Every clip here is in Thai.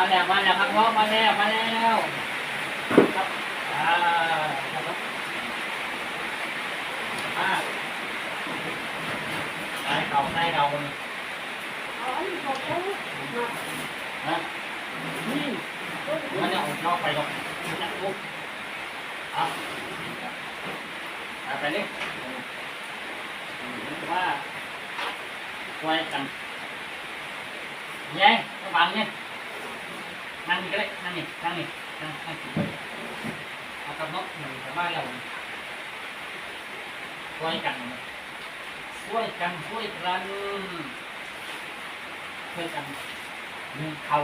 มาแล้วมาแล้วครับน้อมาแล้วมาแล้วครับอ่าครับอ่าใส่เก่าใส่เก่าคนเอาอันนี้เขาเขามานะนี่มันจะออกนอกไปหรอกมันจะลุกเอาเอาไปเลยว่าช่วยกันแย่ระวังเนี่ย นั่งนี่ก็ได้นั่งนี่นั่งนี่นั่งนั่งกิเอากระนกหนึ่งกับบ้านเราช่วยกันช่วยกันช่วยกันช่วยกันหนึ่งเขา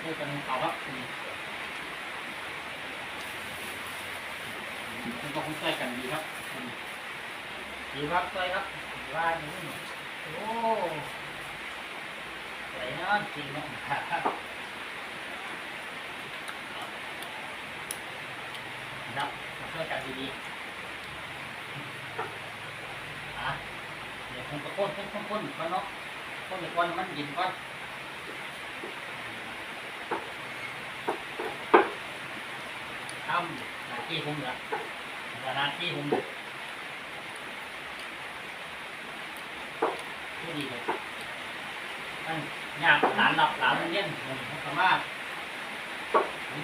ช่วยกันเขาครับมันก็คงช่วยกันดีครับดีครับช่วยครับว่านี้โอ้ สวยนะจริงนะครับครับมาช่วยกันดีๆอะเดี๋ยวคงตะโกนต้นต้นต้นก่อนเนาะต้นเดี๋ยวก่อนมันยินก่อนทำหน้าที่ผมเหรอหน้าที่ผมไม่ดีเลยตั้ง ยากหลานหลับหลานเย็นผมสามารถ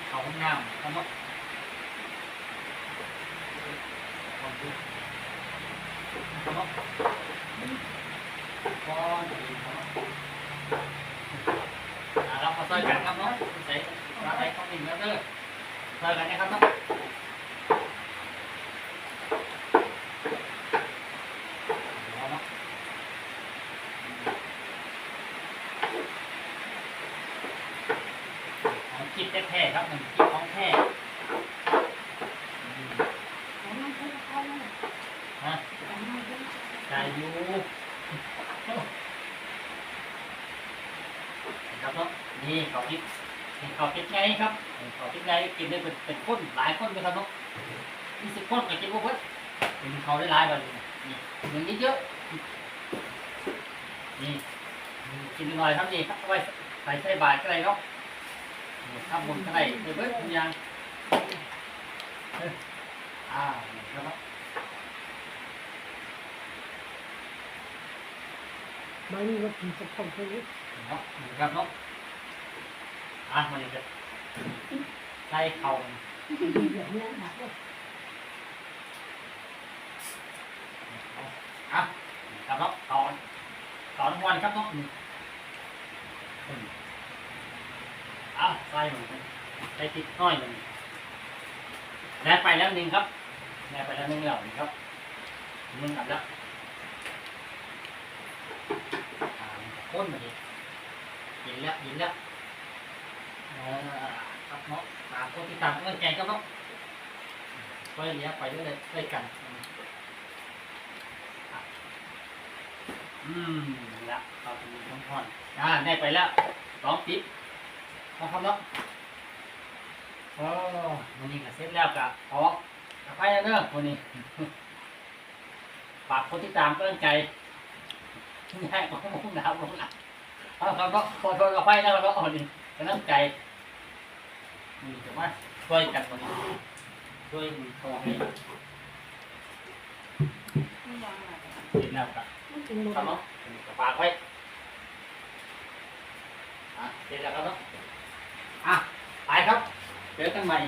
เขาห้องน้ำเขาเนาะก้อดีครับมาช่วยกันครับเนาะใส่มาใส่ข้าวหนึ่งแล้วเด้อช่วยกันนะครับเนาะ ของจิตแท้ครับหนึ่งจิตของแท้ฮะเอามันเขาใจอยู่ครับเนาะนี่ขาคิดเขาคิดไงครับเขาคิดไงกินได้เป็นเป็นคนหลายคนเลยครับเนาะมีสิบคนก็กินพวกเพิ่นกินเขาได้หลายแบบนี้นี่หนึ่งนิดเยอะนี่กินหน่อยครับนี่ครับไว้ใส่ใส่บาตรก็ได้เนาะ ทำบุญก็ได้ไปเบิดทุกอย่างเอ้ยอ่านี่ครับเนาะไม่มีว่าผีจะเข้าไปเลยเนาะครับเนาะอะมันจะใส่เข่าดีแบบนี้นะอะครับเนาะตอนตอนวันครับเนาะ อะใส่มันใส่ติดน้อยมันแล้ไปแล้วหนึ่งครับแล้ไปแล้วหนึ่งแล้วนี่ครับหนึ่งอันแล้วข้นมาดิกินแล้วกินแล้วครับเนาะตามคนที่ตามเงื่อแกงครับเนาะค่อยเลี้ยงไปเรื่อยด้วยกันอืมและเราจะมีท้องทอนอ่าได้ไปแล้วสองปิ๊บ นะครับเนาะโอ้วันนี้ก็เสร็จแล้วกะขอกับไปแล้วเด้อวันนี้ฝากคนที่ตามก็ตั้งใจง่ายของมุ่งดาวลงหลักเอาครับก็ขอโทษกับไปแล้วก็เอาดิก็ตั้งใจนี่ถือว่าช่วยกันวันนี้ช่วยมีตัวให้เสร็จแล้วกะมันเป็นโมครับเนาะฝากไว้ อะเสร็จแล้วครับเนาะอะ ไปครับ เจอกัน ใหม่